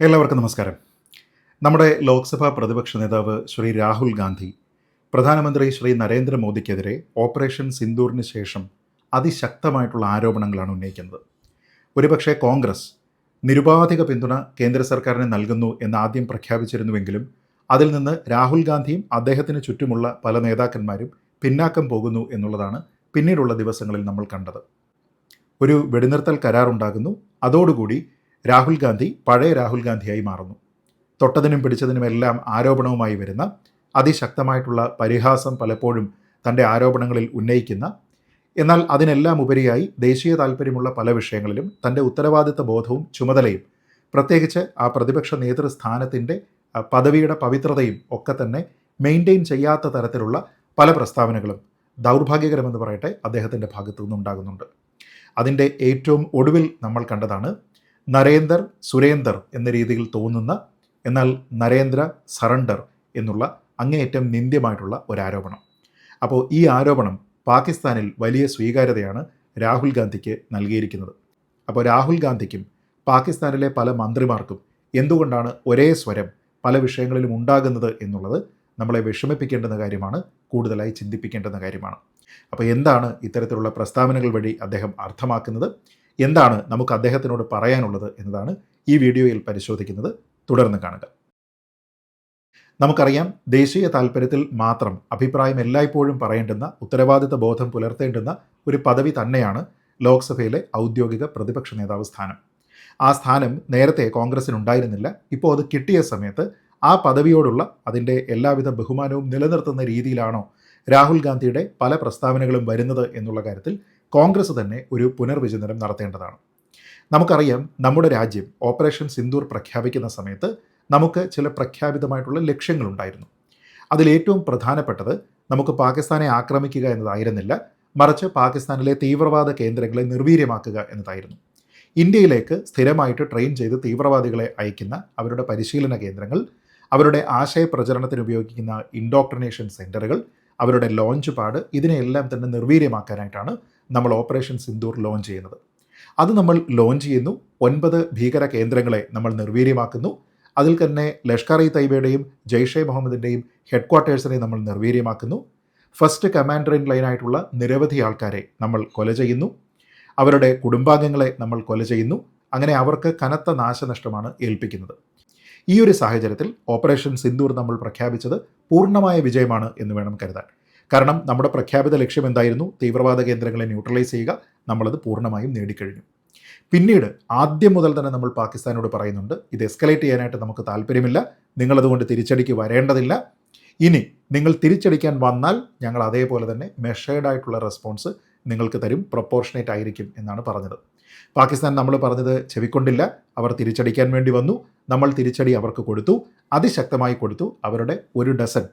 എല്ലാവർക്കും നമസ്കാരം. നമ്മുടെ ലോക്സഭാ പ്രതിപക്ഷ നേതാവ് ശ്രീ രാഹുൽ ഗാന്ധി പ്രധാനമന്ത്രി ശ്രീ നരേന്ദ്രമോദിക്കെതിരെ ഓപ്പറേഷൻ സിന്ദൂറിന് ശേഷം അതിശക്തമായിട്ടുള്ള ആരോപണങ്ങളാണ് ഉന്നയിക്കുന്നത്. ഒരുപക്ഷെ കോൺഗ്രസ് നിരുപാധിക പിന്തുണ കേന്ദ്ര സർക്കാരിന് നൽകുന്നു എന്ന് ആദ്യം പ്രഖ്യാപിച്ചിരുന്നുവെങ്കിലും അതിൽ നിന്ന് രാഹുൽ ഗാന്ധിയും അദ്ദേഹത്തിന് ചുറ്റുമുള്ള പല നേതാക്കന്മാരും പിന്നാക്കം പോകുന്നു എന്നുള്ളതാണ് പിന്നീടുള്ള ദിവസങ്ങളിൽ നമ്മൾ കണ്ടത്. ഒരു വെടിനിർത്തൽ കരാറുണ്ടാകുന്നു. അതോടുകൂടി രാഹുൽ ഗാന്ധി പഴയ രാഹുൽ ഗാന്ധിയായി മാറുന്നു. തൊട്ടതിനും പിടിച്ചതിനുമെല്ലാം ആരോപണവുമായി വരുന്ന അതിശക്തമായിട്ടുള്ള പരിഹാസം പലപ്പോഴും തന്റെ ആരോപണങ്ങളിൽ ഉന്നയിക്കുന്ന എന്നാൽ അതിനെല്ലാം ഉപരിയായി ദേശീയ താല്പര്യമുള്ള പല വിഷയങ്ങളിലും തന്റെ ഉത്തരവാദിത്ത ബോധവും ചുമതലയും പ്രത്യേകിച്ച് ആ പ്രതിപക്ഷ നേതൃസ്ഥാനത്തിന്റെ പദവിയുടെ പവിത്രതയും ഒക്കെ തന്നെ മെയിന്റെയിൻ ചെയ്യാത്ത തരത്തിലുള്ള പല പ്രസ്താവനകളും ദൗർഭാഗ്യകരമെന്ന് പറയട്ടെ അദ്ദേഹത്തിന്റെ ഭാഗത്തു നിന്നുണ്ടാകുന്നുണ്ട്. അതിന്റെ ഏറ്റവും ഒടുവിൽ നമ്മൾ കണ്ടതാണ് നരേന്ദർ സുരേന്ദർ എന്ന രീതിയിൽ തോന്നുന്ന എന്നാൽ നരേന്ദ്ര സറണ്ടർ എന്നുള്ള അങ്ങേയറ്റം നിന്ദ്യമായിട്ടുള്ള ഒരു ആരോപണം അപ്പോൾ ഈ ആരോപണം പാകിസ്ഥാനിൽ വലിയ സ്വീകാര്യതയാണ് രാഹുൽ ഗാന്ധിക്ക് നൽകിയിരിക്കുന്നത്. അപ്പോൾ രാഹുൽ ഗാന്ധിക്കും പാകിസ്ഥാനിലെ പല മന്ത്രിമാർക്കും എന്തുകൊണ്ടാണ് ഒരേ സ്വരം പല വിഷയങ്ങളിലും ഉണ്ടാകുന്നത് എന്നുള്ളത് നമ്മളെ വിഷമിപ്പിക്കേണ്ടുന്ന കാര്യമാണ് കൂടുതലായി ചിന്തിപ്പിക്കേണ്ടുന്ന കാര്യമാണ്. അപ്പോൾ എന്താണ് ഇത്തരത്തിലുള്ള പ്രസ്താവനകൾ വഴി അദ്ദേഹം അർത്ഥമാക്കുന്നത്? എന്താണ് നമുക്ക് അദ്ദേഹത്തിനോട് പറയാനുള്ളത് എന്നതാണ് ഈ വീഡിയോയിൽ പരിശോധിക്കുന്നത്. തുടർന്ന് കാണുക. നമുക്കറിയാം ദേശീയ താല്പര്യത്തിൽ മാത്രം അഭിപ്രായം എല്ലായ്പ്പോഴും പറയേണ്ടുന്ന ഉത്തരവാദിത്ത ബോധം പുലർത്തേണ്ടുന്ന ഒരു പദവി തന്നെയാണ് ലോക്സഭയിലെ ഔദ്യോഗിക പ്രതിപക്ഷ നേതാവ് സ്ഥാനം. ആ സ്ഥാനം നേരത്തെ കോൺഗ്രസിനുണ്ടായിരുന്നില്ല. ഇപ്പോൾ അത് കിട്ടിയ സമയത്ത് ആ പദവിയോടുള്ള അതിന്റെ എല്ലാവിധ ബഹുമാനവും നിലനിർത്തുന്ന രീതിയിലാണോ രാഹുൽ ഗാന്ധിയുടെ പല പ്രസ്താവനകളും വരുന്നത് എന്നുള്ള കാര്യത്തിൽ കോൺഗ്രസ് തന്നെ ഒരു പുനർവിചിന്തനം നടത്തേണ്ടതാണ്. നമുക്കറിയാം നമ്മുടെ രാജ്യം ഓപ്പറേഷൻ സിന്ദൂർ പ്രഖ്യാപിക്കുന്ന സമയത്ത് നമുക്ക് ചില പ്രഖ്യാപിതമായിട്ടുള്ള ലക്ഷ്യങ്ങളുണ്ടായിരുന്നു. അതിലേറ്റവും പ്രധാനപ്പെട്ടത് നമുക്ക് പാകിസ്ഥാനെ ആക്രമിക്കുക എന്നതായിരുന്നില്ല മറിച്ച് പാകിസ്ഥാനിലെ തീവ്രവാദ കേന്ദ്രങ്ങളെ നിർവീര്യമാക്കുക എന്നതായിരുന്നു. ഇന്ത്യയിലേക്ക് സ്ഥിരമായിട്ട് ട്രെയിൻ ചെയ്ത് തീവ്രവാദികളെ അയക്കുന്ന അവരുടെ പരിശീലന കേന്ദ്രങ്ങൾ അവരുടെ ആശയപ്രചരണത്തിന് ഉപയോഗിക്കുന്ന ഇൻഡോക്ട്രിനേഷൻ സെന്ററുകൾ അവരുടെ ലോഞ്ച് പാഡ് ഇതിനെയെല്ലാം തന്നെ നിർവീര്യമാക്കാനായിട്ടാണ് നമ്മൾ ഓപ്പറേഷൻ സിന്ദൂർ ലോഞ്ച് ചെയ്യുന്നത്. അത് നമ്മൾ ലോഞ്ച് ചെയ്യുന്നു. ഒൻപത് ഭീകര കേന്ദ്രങ്ങളെ നമ്മൾ നിർവീര്യമാക്കുന്നു. അതിൽ തന്നെ ലഷ്കർ ഇ തൈബയുടെയും ജെയ്ഷെ മുഹമ്മദിന്റെയും ഹെഡ് ക്വാർട്ടേഴ്സിനെ നമ്മൾ നിർവീര്യമാക്കുന്നു. ഫസ്റ്റ് കമാൻഡർ ഇൻ ലൈനായിട്ടുള്ള നിരവധി ആൾക്കാരെ നമ്മൾ കൊല ചെയ്യുന്നു. അവരുടെ കുടുംബാംഗങ്ങളെ നമ്മൾ കൊല ചെയ്യുന്നു. അങ്ങനെ അവർക്ക് കനത്ത നാശനഷ്ടമാണ് ഏൽപ്പിക്കുന്നത്. ഈ ഒരു സാഹചര്യത്തിൽ ഓപ്പറേഷൻ സിന്ദൂർ നമ്മൾ പ്രഖ്യാപിച്ചത് പൂർണമായ വിജയമാണ് എന്ന് വേണം കരുതാൻ. കാരണം നമ്മുടെ പ്രഖ്യാപിത ലക്ഷ്യം എന്തായിരുന്നു? തീവ്രവാദ കേന്ദ്രങ്ങളെ ന്യൂട്രലൈസ് ചെയ്യുക നമ്മളത് പൂർണമായും നേടിക്കഴിഞ്ഞു. പിന്നീട് ആദ്യം മുതൽ തന്നെ നമ്മൾ പാകിസ്ഥാനോട് പറയുന്നുണ്ട് ഇത് എസ്കലേറ്റ് ചെയ്യാനായിട്ട് നമുക്ക് താല്പര്യമില്ല നിങ്ങളതുകൊണ്ട് തിരിച്ചടിക്ക് വരേണ്ടതില്ല. ഇനി നിങ്ങൾ തിരിച്ചടിക്കാൻ വന്നാൽ ഞങ്ങൾ അതേപോലെ തന്നെ മെഷേർഡ് ആയിട്ടുള്ള റെസ്പോൺസ് നിങ്ങൾക്ക് തരും പ്രൊപ്പോർഷനേറ്റ് ആയിരിക്കും എന്നാണ് പറഞ്ഞത്. പാകിസ്ഥാൻ നമ്മൾ പറഞ്ഞത് ചെവിക്കൊണ്ടില്ല അവർ തിരിച്ചടിക്കാൻ വേണ്ടി വന്നു. നമ്മൾ തിരിച്ചടി അവർക്ക് കൊടുത്തു. അതിശക്തമായി കൊടുത്തു. അവരുടെ ഒരു ഡസൻ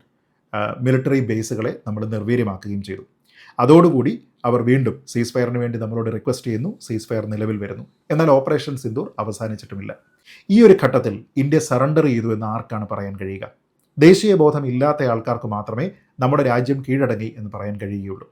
മിലിറ്ററി ബേസുകളെ നമ്മൾ നിർവീര്യമാക്കുകയും ചെയ്തു. അതോടുകൂടി അവർ വീണ്ടും സീസ് ഫയറിന് വേണ്ടി നമ്മളോട് റിക്വസ്റ്റ് ചെയ്യുന്നു. സീസ് ഫയർ നിലവിൽ വരുന്നു. എന്നാൽ ഓപ്പറേഷൻ സിന്ദൂർ അവസാനിച്ചിട്ടുമില്ല. ഈ ഒരു ഘട്ടത്തിൽ ഇന്ത്യ സറണ്ടർ ചെയ്തു എന്ന് ആർക്കാണ് പറയാൻ കഴിയുക? ദേശീയ ബോധം ഇല്ലാത്ത ആൾക്കാർക്ക് മാത്രമേ നമ്മുടെ രാജ്യം കീഴടങ്ങി എന്ന് പറയാൻ കഴിയുകയുള്ളൂ.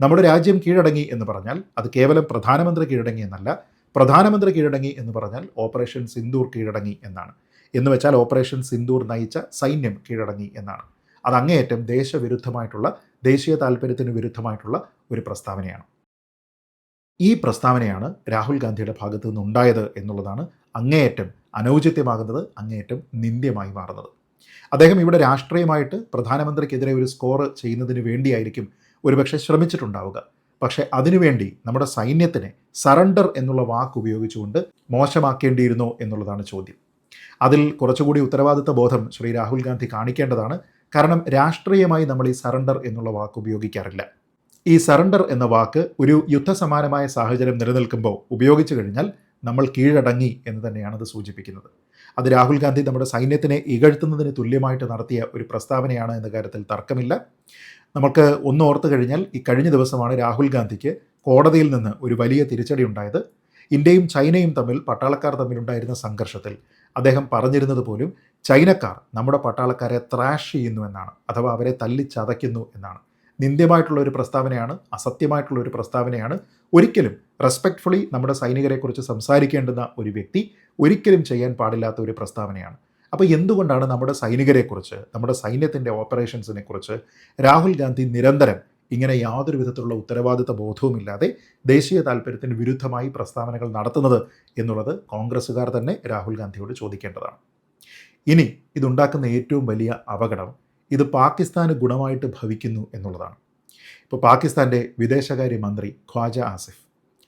നമ്മുടെ രാജ്യം കീഴടങ്ങി എന്ന് പറഞ്ഞാൽ അത് കേവലം പ്രധാനമന്ത്രി കീഴടങ്ങി എന്നല്ല പ്രധാനമന്ത്രി കീഴടങ്ങി എന്ന് പറഞ്ഞാൽ ഓപ്പറേഷൻ സിന്ദൂർ കീഴടങ്ങി എന്നാണ്. എന്ന് വെച്ചാൽ ഓപ്പറേഷൻ സിന്ദൂർ നയിച്ച സൈന്യം കീഴടങ്ങി എന്നാണ്. അത് അങ്ങേയറ്റം ദേശവിരുദ്ധമായിട്ടുള്ള ദേശീയ താല്പര്യത്തിന് വിരുദ്ധമായിട്ടുള്ള ഒരു പ്രസ്താവനയാണ്. ഈ പ്രസ്താവനയാണ് രാഹുൽ ഗാന്ധിയുടെ ഭാഗത്തു നിന്നുണ്ടായത് എന്നുള്ളതാണ് അങ്ങേയറ്റം അനൗചിത്യമാകുന്നത് അങ്ങേയറ്റം നിന്ദ്യമായി മാറുന്നത്. അദ്ദേഹം ഇവിടെ രാഷ്ട്രീയമായിട്ട് പ്രധാനമന്ത്രിക്കെതിരെ ഒരു സ്കോർ ചെയ്യുന്നതിന് വേണ്ടിയായിരിക്കും ഒരുപക്ഷെ ശ്രമിച്ചിട്ടുണ്ടാവുക. പക്ഷേ അതിനുവേണ്ടി നമ്മുടെ സൈന്യത്തിനെ സറണ്ടർ എന്നുള്ള വാക്ക് ഉപയോഗിച്ചുകൊണ്ട് മോശമാക്കേണ്ടിയിരുന്നോ എന്നുള്ളതാണ് ചോദ്യം. അതിൽ കുറച്ചുകൂടി ഉത്തരവാദിത്ത ബോധം ശ്രീ രാഹുൽ ഗാന്ധി കാണിക്കേണ്ടതാണ്. കാരണം രാഷ്ട്രീയമായി നമ്മൾ ഈ സറണ്ടർ എന്നുള്ള വാക്ക് ഉപയോഗിക്കാറില്ല. ഈ സറണ്ടർ എന്ന വാക്ക് ഒരു യുദ്ധസമാനമായ സാഹചര്യം നിലനിൽക്കുമ്പോൾ ഉപയോഗിച്ചു കഴിഞ്ഞാൽ നമ്മൾ കീഴടങ്ങി എന്ന് തന്നെയാണ് അത് സൂചിപ്പിക്കുന്നത്. അത് രാഹുൽ ഗാന്ധി നമ്മുടെ സൈന്യത്തിനെ ഇകഴ്ത്തുന്നതിന് തുല്യമായിട്ട് നടത്തിയ ഒരു പ്രസ്താവനയാണ് എന്ന കാര്യത്തിൽ തർക്കമില്ല. നമുക്ക് ഒന്ന് ഓർത്തു കഴിഞ്ഞാൽ ഈ കഴിഞ്ഞ ദിവസമാണ് രാഹുൽ ഗാന്ധിക്ക് കോടതിയിൽ നിന്ന് ഒരു വലിയ തിരിച്ചടി ഉണ്ടായത്. ഇന്ത്യയും ചൈനയും തമ്മിൽ പട്ടാളക്കാർ തമ്മിലുണ്ടായിരുന്ന സംഘർഷത്തിൽ അദ്ദേഹം പറഞ്ഞിരുന്നത് പോലും ചൈനക്കാർ നമ്മുടെ പട്ടാളക്കാരെ ത്രാഷ് ചെയ്യുന്നു എന്നാണ് അഥവാ അവരെ തല്ലിച്ചതയ്ക്കുന്നു എന്നാണ്. നിന്ദ്യമായിട്ടുള്ള ഒരു പ്രസ്താവനയാണ് അസത്യമായിട്ടുള്ള ഒരു പ്രസ്താവനയാണ്. ഒരിക്കലും റെസ്പെക്ട്ഫുള്ളി നമ്മുടെ സൈനികരെക്കുറിച്ച് സംസാരിക്കേണ്ടുന്ന ഒരു വ്യക്തി ഒരിക്കലും ചെയ്യാൻ പാടില്ലാത്ത ഒരു പ്രസ്താവനയാണ്. അപ്പോൾ എന്തുകൊണ്ടാണ് നമ്മുടെ സൈനികരെക്കുറിച്ച് നമ്മുടെ സൈന്യത്തിന്റെ ഓപ്പറേഷൻസിനെ കുറിച്ച് രാഹുൽ ഗാന്ധി നിരന്തരം ഇങ്ങനെ യാതൊരു വിധത്തിലുള്ള ഉത്തരവാദിത്ത ബോധവുമില്ലാതെ ദേശീയ താല്പര്യത്തിന് വിരുദ്ധമായി പ്രസ്താവനകൾ നടത്തുന്നത് എന്നുള്ളത് കോൺഗ്രസ്സുകാർ തന്നെ രാഹുൽ ഗാന്ധിയോട് ചോദിക്കേണ്ടതാണ്. ഇനി ഇതുണ്ടാക്കുന്ന ഏറ്റവും വലിയ അപകടം ഇത് പാകിസ്ഥാന് ഗുണമായിട്ട് ഭവിക്കുന്നു എന്നുള്ളതാണ്. ഇപ്പോൾ പാകിസ്ഥാന്റെ വിദേശകാര്യ മന്ത്രി ഖ്വാജ ആസിഫ്.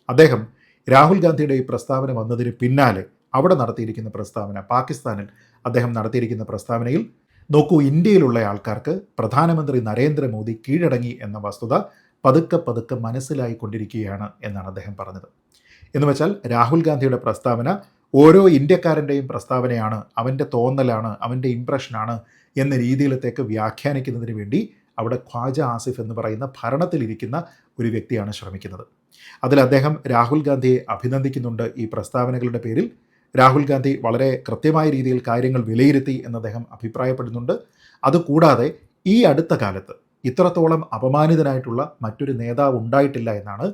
അദ്ദേഹം രാഹുൽ ഗാന്ധിയുടെ ഈ പ്രസ്താവന വന്നതിന് പിന്നാലെ അവിടെ നടത്തിയിരിക്കുന്ന പ്രസ്താവന പാകിസ്ഥാനിൽ അദ്ദേഹം നടത്തിയിരിക്കുന്ന പ്രസ്താവനയിൽ നോക്കൂ ഇന്ത്യയിലുള്ള ആൾക്കാർക്ക് പ്രധാനമന്ത്രി നരേന്ദ്രമോദി കീഴടങ്ങി എന്ന വസ്തുത പതുക്കെ പതുക്കെ മനസ്സിലായിക്കൊണ്ടിരിക്കുകയാണ് എന്നാണ് അദ്ദേഹം പറഞ്ഞത്. എന്ന് വെച്ചാൽ രാഹുൽ ഗാന്ധിയുടെ പ്രസ്താവന ഓരോ ഇന്ത്യക്കാരന്റെയും പ്രസ്താവനയാണ് അവന്റെ തോന്നലാണ് അവന്റെ ഇംപ്രഷനാണ് എന്ന രീതിയിലത്തേക്ക് വ്യാഖ്യാനിക്കുന്നതിന് വേണ്ടി അവിടെ ഖ്വാജ ആസിഫ് എന്ന് പറയുന്ന ഭരണത്തിലിരിക്കുന്ന ഒരു വ്യക്തിയാണ് ശ്രമിക്കുന്നത്. അതിൽ അദ്ദേഹം രാഹുൽ ഗാന്ധിയെ അഭിനന്ദിക്കുന്നുണ്ട് ഈ പ്രസ്താവനകളുടെ പേരിൽ. രാഹുൽ ഗാന്ധി വളരെ കൃത്യമായ രീതിയിൽ കാര്യങ്ങൾ വിലയിരുത്തി എന്ന് അദ്ദേഹം അഭിപ്രായപ്പെടുന്നുണ്ട്. അതുകൂടാതെ ഈ അടുത്ത കാലത്ത് ഇത്രത്തോളം അപമാനിതനായിട്ടുള്ള മറ്റൊരു നേതാവ് ഉണ്ടായിട്ടില്ല എന്നാണ്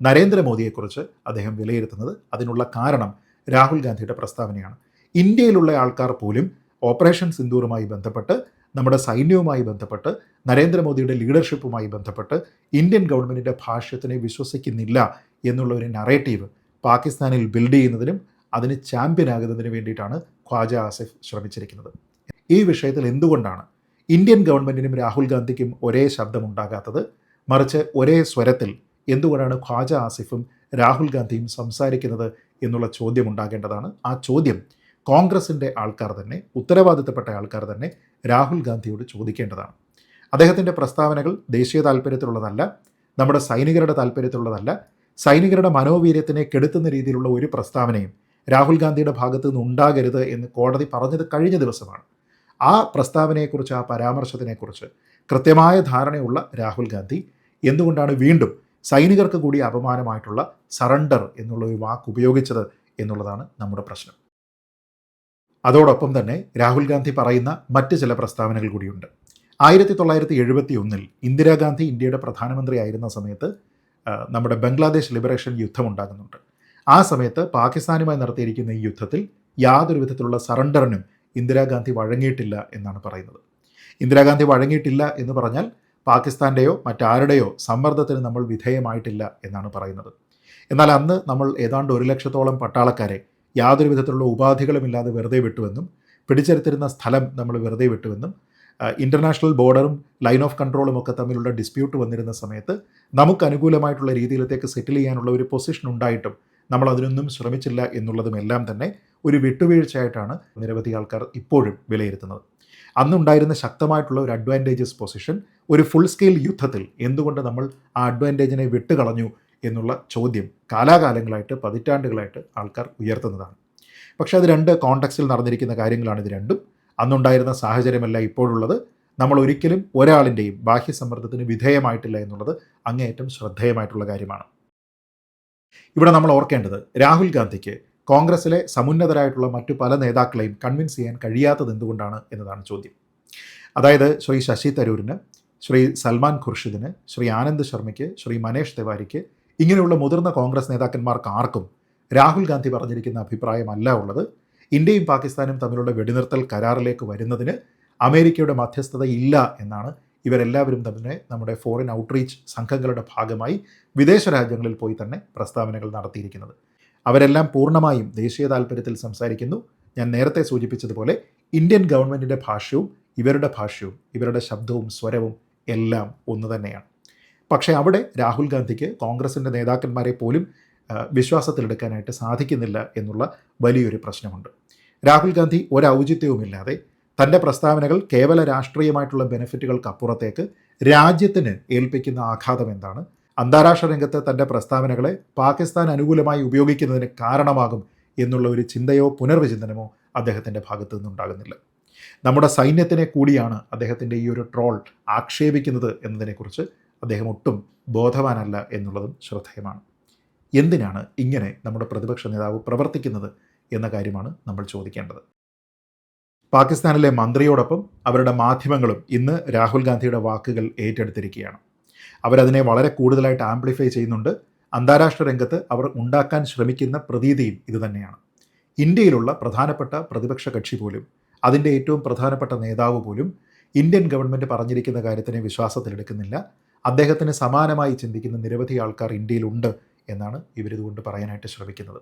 നരേന്ദ്രമോദിയെക്കുറിച്ച് അദ്ദേഹം വിലയിരുത്തുന്നത്. അതിനുള്ള കാരണം രാഹുൽ ഗാന്ധിയുടെ പ്രസ്താവനയാണ്. ഇന്ത്യയിലുള്ള ആൾക്കാർ പോലും ഓപ്പറേഷൻ സിന്ദൂറുമായി ബന്ധപ്പെട്ട് നമ്മുടെ സൈന്യവുമായി ബന്ധപ്പെട്ട് നരേന്ദ്രമോദിയുടെ ലീഡർഷിപ്പുമായി ബന്ധപ്പെട്ട് ഇന്ത്യൻ ഗവൺമെന്റിന്റെ ഭാഷ്യത്തിനെ വിശ്വസിക്കുന്നില്ല എന്നുള്ള ഒരു നറേറ്റീവ് പാകിസ്ഥാനിൽ ബിൽഡ് ചെയ്യുന്നതിനും അതിന് ചാമ്പ്യനാകുന്നതിന് വേണ്ടിയിട്ടാണ് ഖ്വാജ ആസിഫ് ശ്രമിച്ചിരിക്കുന്നത്. ഈ വിഷയത്തിൽ എന്തുകൊണ്ടാണ് ഇന്ത്യൻ ഗവൺമെന്റിനും രാഹുൽ ഗാന്ധിക്കും ഒരേ ശബ്ദമുണ്ടാകാത്തത്? മറിച്ച് ഒരേ സ്വരത്തിൽ എന്തുകൊണ്ടാണ് ഖ്വാജ ആസിഫും രാഹുൽ ഗാന്ധിയും സംസാരിക്കുന്നത് എന്നുള്ള ചോദ്യം ഉണ്ടാകേണ്ടതാണ്? ആ ചോദ്യം കോൺഗ്രസിന്റെ ആൾക്കാർ തന്നെ ഉത്തരവാദിത്തപ്പെട്ട ആൾക്കാർ തന്നെ രാഹുൽ ഗാന്ധിയോട് ചോദിക്കേണ്ടതാണ്. അദ്ദേഹത്തിന്റെ പ്രസ്താവനകൾ ദേശീയ താല്പര്യത്തിലുള്ളതല്ല നമ്മുടെ സൈനികരുടെ താല്പര്യത്തിലുള്ളതല്ല സൈനികരുടെ മനോവീര്യത്തിനെ കെടുത്തുന്ന രീതിയിലുള്ള ഒരു പ്രസ്താവനയും രാഹുൽ ഗാന്ധിയുടെ ഭാഗത്തു നിന്ന് ഉണ്ടാകരുത് എന്ന് കോടതി പറഞ്ഞത് കഴിഞ്ഞ ദിവസമാണ്. ആ പ്രസ്താവനയെക്കുറിച്ച് ആ പരാമർശത്തിനെക്കുറിച്ച് കൃത്യമായ ധാരണയുള്ള രാഹുൽ ഗാന്ധി എന്തുകൊണ്ടാണ് വീണ്ടും സൈനികർക്ക് കൂടി അപമാനമായിട്ടുള്ള സറണ്ടർ എന്നുള്ള ഒരു വാക്ക് ഉപയോഗിച്ചത് എന്നുള്ളതാണ് നമ്മുടെ പ്രശ്നം. അതോടൊപ്പം തന്നെ രാഹുൽ ഗാന്ധി പറയുന്ന മറ്റ് ചില പ്രസ്താവനകൾ കൂടിയുണ്ട്. ആയിരത്തി തൊള്ളായിരത്തി എഴുപത്തി ഒന്നിൽ ഇന്ദിരാഗാന്ധി ഇന്ത്യയുടെ പ്രധാനമന്ത്രി ആയിരുന്ന സമയത്ത് നമ്മുടെ ബംഗ്ലാദേശ് ലിബറേഷൻ യുദ്ധം ഉണ്ടാകുന്നുണ്ട് ആ സമയത്ത് പാകിസ്ഥാനുമായി നടത്തിയിരിക്കുന്ന ഈ യുദ്ധത്തിൽ യാതൊരു വിധത്തിലുള്ള സറണ്ടറിനും ഇന്ദിരാഗാന്ധി വഴങ്ങിയിട്ടില്ല എന്നാണ് പറയുന്നത്. ഇന്ദിരാഗാന്ധി വഴങ്ങിയിട്ടില്ല എന്ന് പറഞ്ഞാൽ പാകിസ്ഥാന്റെയോ മറ്റാരുടെയോ സമ്മർദ്ദത്തിന് നമ്മൾ വിധേയമായിട്ടില്ല എന്നാണ് പറയുന്നത്. എന്നാൽ അന്ന് നമ്മൾ ഏതാണ്ട് ഒരു ലക്ഷത്തോളം പട്ടാളക്കാരെ യാതൊരു വിധത്തിലുള്ള ഉപാധികളുമില്ലാതെ വെറുതെ വിട്ടുവെന്നും പിടിച്ചെടുത്തിരുന്ന സ്ഥലം നമ്മൾ വെറുതെ വിട്ടുവെന്നും ഇന്റർനാഷണൽ ബോർഡറും ലൈൻ ഓഫ് കൺട്രോളും ഒക്കെ തമ്മിലുള്ള ഡിസ്പ്യൂട്ട് വന്നിരുന്ന സമയത്ത് നമുക്ക് അനുകൂലമായിട്ടുള്ള രീതിയിലത്തേക്ക് സെറ്റിൽ ചെയ്യാനുള്ള ഒരു പൊസിഷൻ ഉണ്ടായിട്ടും നമ്മൾ അതിനൊന്നും ശ്രമിച്ചില്ല എന്നുള്ളതും എല്ലാം തന്നെ ഒരു വിട്ടുവീഴ്ചയായിട്ടാണ് നിരവധി ആൾക്കാർ ഇപ്പോഴും വിലയിരുത്തുന്നത്. അന്നുണ്ടായിരുന്ന ശക്തമായിട്ടുള്ള ഒരു അഡ്വാന്റേജസ് പൊസിഷൻ ഒരു ഫുൾ സ്കെയിൽ യുദ്ധത്തിൽ എന്തുകൊണ്ട് നമ്മൾ ആ അഡ്വാന്റേജിനെ വിട്ടുകളഞ്ഞു എന്നുള്ള ചോദ്യം കാലാകാലങ്ങളായിട്ട് പതിറ്റാണ്ടുകളായിട്ട് ആൾക്കാർ ഉയർത്തുന്നതാണ്. പക്ഷേ അത് രണ്ട് കോണ്ടക്സ്റ്റിൽ നടന്നിരിക്കുന്ന കാര്യങ്ങളാണ് ഇത് രണ്ടും. അന്നുണ്ടായിരുന്ന സാഹചര്യമല്ല ഇപ്പോഴുള്ളത്. നമ്മൾ ഒരിക്കലും ഒരാളിന്റെയും ബാഹ്യ സമ്മർദ്ദത്തിന് വിധേയമായിട്ടില്ല എന്നുള്ളത് അങ്ങേയറ്റം ശ്രദ്ധേയമായിട്ടുള്ള കാര്യമാണ്. ഇവിടെ നമ്മൾ ഓർക്കേണ്ടത് രാഹുൽ ഗാന്ധിക്ക് കോൺഗ്രസിലെ സമുന്നതരായിട്ടുള്ള മറ്റു പല നേതാക്കളെയും കൺവിൻസ് ചെയ്യാൻ കഴിയാത്തത് എന്തുകൊണ്ടാണ് എന്നതാണ് ചോദ്യം. അതായത് ശ്രീ ശശി തരൂരിന് ശ്രീ സൽമാൻ ഖുർഷിദിന് ശ്രീ ആനന്ദ് ശർമ്മയ്ക്ക് ശ്രീ മനേഷ് തിവാരിക്ക് ഇങ്ങനെയുള്ള മുതിർന്ന കോൺഗ്രസ് നേതാക്കന്മാർക്ക് ആർക്കും രാഹുൽ ഗാന്ധി പറഞ്ഞിരിക്കുന്ന അഭിപ്രായമല്ല ഉള്ളത്. ഇന്ത്യയും പാകിസ്ഥാനും തമ്മിലുള്ള വെടിനിർത്തൽ കരാറിലേക്ക് വരുന്നതിന് അമേരിക്കയുടെ മധ്യസ്ഥത ഇല്ല എന്നാണ് ഇവരെല്ലാവരും തന്നെ നമ്മുടെ ഫോറിൻ ഔട്ട്റീച്ച് സംഘങ്ങളുടെ ഭാഗമായി വിദേശ രാജ്യങ്ങളിൽ പോയി തന്നെ പ്രസ്താവനകൾ നടത്തിയിരിക്കുന്നത്. അവരെല്ലാം പൂർണമായും ദേശീയ താല്പര്യത്തിൽ സംസാരിക്കുന്നു. ഞാൻ നേരത്തെ സൂചിപ്പിച്ചതുപോലെ ഇന്ത്യൻ ഗവൺമെന്റിന്റെ ഭാഷയും ഇവരുടെ ഭാഷയും ഇവരുടെ ശബ്ദവും സ്വരവും എല്ലാം ഒന്ന് തന്നെയാണ്. പക്ഷേ അവിടെ രാഹുൽ ഗാന്ധിക്ക് കോൺഗ്രസിന്റെ നേതാക്കന്മാരെ പോലും വിശ്വാസത്തിലെടുക്കാനായിട്ട് സാധിക്കുന്നില്ല എന്നുള്ള വലിയൊരു പ്രശ്നമുണ്ട്. രാഹുൽ ഗാന്ധി ഒരു ഔചിത്യവുമില്ലാതെ തന്റെ പ്രസ്താവനകൾ കേവല രാഷ്ട്രീയമായിട്ടുള്ള ബെനിഫിറ്റുകൾക്ക് അപ്പുറത്തേക്ക് രാജ്യത്തിന് ഏൽപ്പിക്കുന്ന ആഘാതം എന്താണ്? അന്താരാഷ്ട്ര രംഗത്ത് തന്റെ പ്രസ്താവനകളെ പാകിസ്ഥാൻ അനുകൂലമായി ഉപയോഗിക്കുന്നതിന് കാരണമാകും എന്നുള്ള ഒരു ചിന്തയോ പുനർവിചിന്തനമോ അദ്ദേഹത്തിന്റെ ഭാഗത്തു നിന്നുണ്ടാകുന്നില്ല. നമ്മുടെ സൈന്യത്തിനെ കൂടിയാണ് അദ്ദേഹത്തിന്റെ ഈ ഒരു ട്രോൾ ആക്ഷേപിക്കുന്നത് എന്നതിനെക്കുറിച്ച് അദ്ദേഹം ഒട്ടും ബോധവാനല്ല എന്നുള്ളതും ശ്രദ്ധേയമാണ്. എന്തിനാണ് ഇങ്ങനെ നമ്മുടെ പ്രതിപക്ഷ നേതാവ് പ്രവർത്തിക്കുന്നത് എന്ന കാര്യമാണ് നമ്മൾ ചോദിക്കേണ്ടത്. പാകിസ്ഥാനിലെ മന്ത്രിയോടൊപ്പം അവരുടെ മാധ്യമങ്ങളും ഇന്ന് രാഹുൽ ഗാന്ധിയുടെ വാക്കുകൾ ഏറ്റെടുത്തിരിക്കുകയാണ്. അവരതിനെ വളരെ കൂടുതലായിട്ട് ആംപ്ലിഫൈ ചെയ്യുന്നുണ്ട്. അന്താരാഷ്ട്ര രംഗത്ത് അവർ ഉണ്ടാക്കാൻ ശ്രമിക്കുന്ന പ്രതീതിയും ഇതുതന്നെയാണ് ഇന്ത്യയിലുള്ള പ്രധാനപ്പെട്ട പ്രതിപക്ഷ കക്ഷി പോലും അതിന്റെ ഏറ്റവും പ്രധാനപ്പെട്ട നേതാവ് പോലും ഇന്ത്യൻ ഗവൺമെന്റ് പറഞ്ഞിരിക്കുന്ന കാര്യത്തിനെ വിശ്വാസത്തിലെടുക്കുന്നില്ല. അദ്ദേഹത്തിന് സമാനമായി ചിന്തിക്കുന്ന നിരവധി ആൾക്കാർ ഇന്ത്യയിലുണ്ട് എന്നാണ് ഇവരിതുകൊണ്ട് പറയാനായിട്ട് ശ്രമിക്കുന്നത്.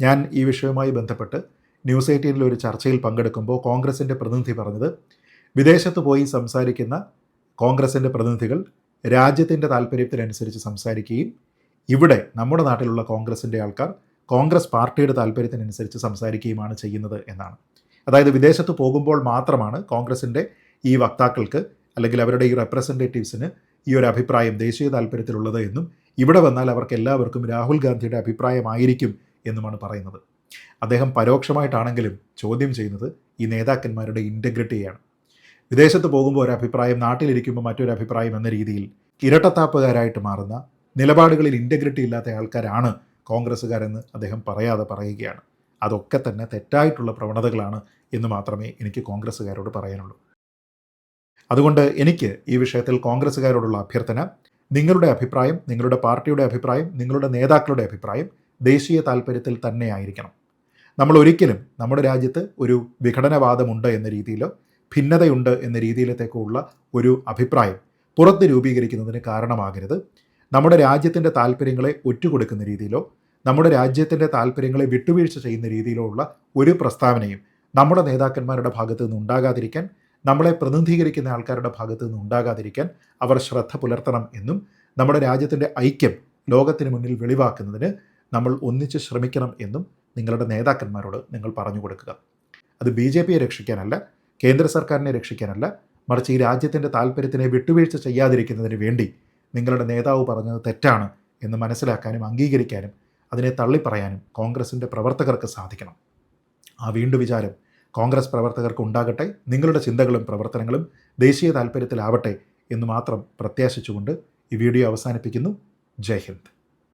ഞാൻ ഈ വിഷയവുമായി ബന്ധപ്പെട്ട് ന്യൂസ് എയ്റ്റീനിൽ ഒരു ചർച്ചയിൽ പങ്കെടുക്കുമ്പോൾ കോൺഗ്രസിന്റെ പ്രതിനിധി പറഞ്ഞത് വിദേശത്ത് പോയി സംസാരിക്കുന്ന കോൺഗ്രസിന്റെ പ്രതിനിധികൾ രാജ്യത്തിന്റെ താല്പര്യത്തിനനുസരിച്ച് സംസാരിക്കുകയും ഇവിടെ നമ്മുടെ നാട്ടിലുള്ള കോൺഗ്രസിന്റെ ആൾക്കാർ കോൺഗ്രസ് പാർട്ടിയുടെ താല്പര്യത്തിനനുസരിച്ച് സംസാരിക്കുകയുമാണ് ചെയ്യുന്നത് എന്നാണ്. അതായത് വിദേശത്ത് പോകുമ്പോൾ മാത്രമാണ് കോൺഗ്രസിന്റെ ഈ വക്താക്കൾക്ക് അല്ലെങ്കിൽ അവരുടെ ഈ റെപ്രസെന്റേറ്റീവ്സിന് ഈ ഒരു അഭിപ്രായം ദേശീയ താല്പര്യത്തിലുള്ളത് എന്നും ഇവിടെ വന്നാൽ അവർക്ക് എല്ലാവർക്കും രാഹുൽ ഗാന്ധിയുടെ അഭിപ്രായമായിരിക്കും എന്നുമാണ് പറയുന്നത്. അദ്ദേഹം പരോക്ഷമായിട്ടാണെങ്കിലും ചോദ്യം ചെയ്യുന്നത് ഈ നേതാക്കന്മാരുടെ ഇന്റഗ്രിറ്റിയാണ് വിദേശത്ത് പോകുമ്പോൾ ഒരു അഭിപ്രായം നാട്ടിലിരിക്കുമ്പോൾ മറ്റൊരു അഭിപ്രായം എന്ന രീതിയിൽ ഇരട്ടത്താപ്പുകാരായിട്ട് മാറുന്ന നിലപാടുകളിൽ ഇന്റഗ്രിറ്റി ഇല്ലാത്ത ആൾക്കാരാണ് കോൺഗ്രസ്സുകാരെന്ന് അദ്ദേഹം പറയാതെ പറയുകയാണ്. അതൊക്കെ തന്നെ തെറ്റായിട്ടുള്ള പ്രവണതകളാണ് എന്ന് മാത്രമേ എനിക്ക് കോൺഗ്രസ്സുകാരോട് പറയാനുള്ളൂ. അതുകൊണ്ട് എനിക്ക് ഈ വിഷയത്തിൽ കോൺഗ്രസ്സുകാരോടുള്ള അഭ്യർത്ഥന നിങ്ങളുടെ അഭിപ്രായം നിങ്ങളുടെ പാർട്ടിയുടെ അഭിപ്രായം നിങ്ങളുടെ നേതാക്കളുടെ അഭിപ്രായം ദേശീയ താല്പര്യത്തിൽ തന്നെ ആയിരിക്കണം നമ്മൾ ഒരിക്കലും നമ്മുടെ രാജ്യത്ത് ഒരു വിഘടനവാദമുണ്ട് എന്ന രീതിയിലോ ഭിന്നതയുണ്ട് എന്ന രീതിയിലത്തേക്കുള്ള ഒരു അഭിപ്രായം പുറത്ത് രൂപീകരിക്കുന്നതിന് കാരണമാകരുത്. നമ്മുടെ രാജ്യത്തിന്റെ താല്പര്യങ്ങളെ ഒറ്റുകൊടുക്കുന്ന രീതിയിലോ നമ്മുടെ രാജ്യത്തിന്റെ താല്പര്യങ്ങളെ വിട്ടുവീഴ്ച ചെയ്യുന്ന രീതിയിലോ ഉള്ള ഒരു പ്രസ്താവനയും നമ്മുടെ നേതാക്കന്മാരുടെ ഭാഗത്തു നിന്ന് ഉണ്ടാകാതിരിക്കാൻ നമ്മളെ പ്രതിനിധീകരിക്കുന്ന ആൾക്കാരുടെ ഭാഗത്തു നിന്ന് ഉണ്ടാകാതിരിക്കാൻ അവർ ശ്രദ്ധ പുലർത്തണം എന്നും നമ്മുടെ രാജ്യത്തിന്റെ ഐക്യം ലോകത്തിന് മുന്നിൽ വെളിവാക്കുന്നതിന് നമ്മൾ ഒന്നിച്ച് ശ്രമിക്കണം എന്നും നിങ്ങളുടെ നേതാക്കന്മാരോട് നിങ്ങൾ പറഞ്ഞു കൊടുക്കുക. അത് ബി ജെ പിയെ രക്ഷിക്കാനല്ല കേന്ദ്ര സർക്കാരിനെ രക്ഷിക്കാനല്ല മറിച്ച് ഈ രാജ്യത്തിന്റെ താല്പര്യത്തിനെ വിട്ടുവീഴ്ച ചെയ്യാതിരിക്കുന്നതിന് വേണ്ടി നിങ്ങളുടെ നേതാവ് പറഞ്ഞത് തെറ്റാണ് എന്ന് മനസ്സിലാക്കാനും അംഗീകരിക്കാനും അതിനെ തള്ളിപ്പറയാനും കോൺഗ്രസിന്റെ പ്രവർത്തകർക്ക് സാധിക്കണം. ആ വീണ്ടു വിചാരം കോൺഗ്രസ് പ്രവർത്തകർക്ക് ഉണ്ടാകട്ടെ നിങ്ങളുടെ ചിന്തകളും പ്രവർത്തനങ്ങളും ദേശീയ താല്പര്യത്തിലാവട്ടെ എന്ന് മാത്രം പ്രത്യാശിച്ചുകൊണ്ട് ഈ വീഡിയോ അവസാനിപ്പിക്കുന്നു. ജയ് ഹിന്ദ്.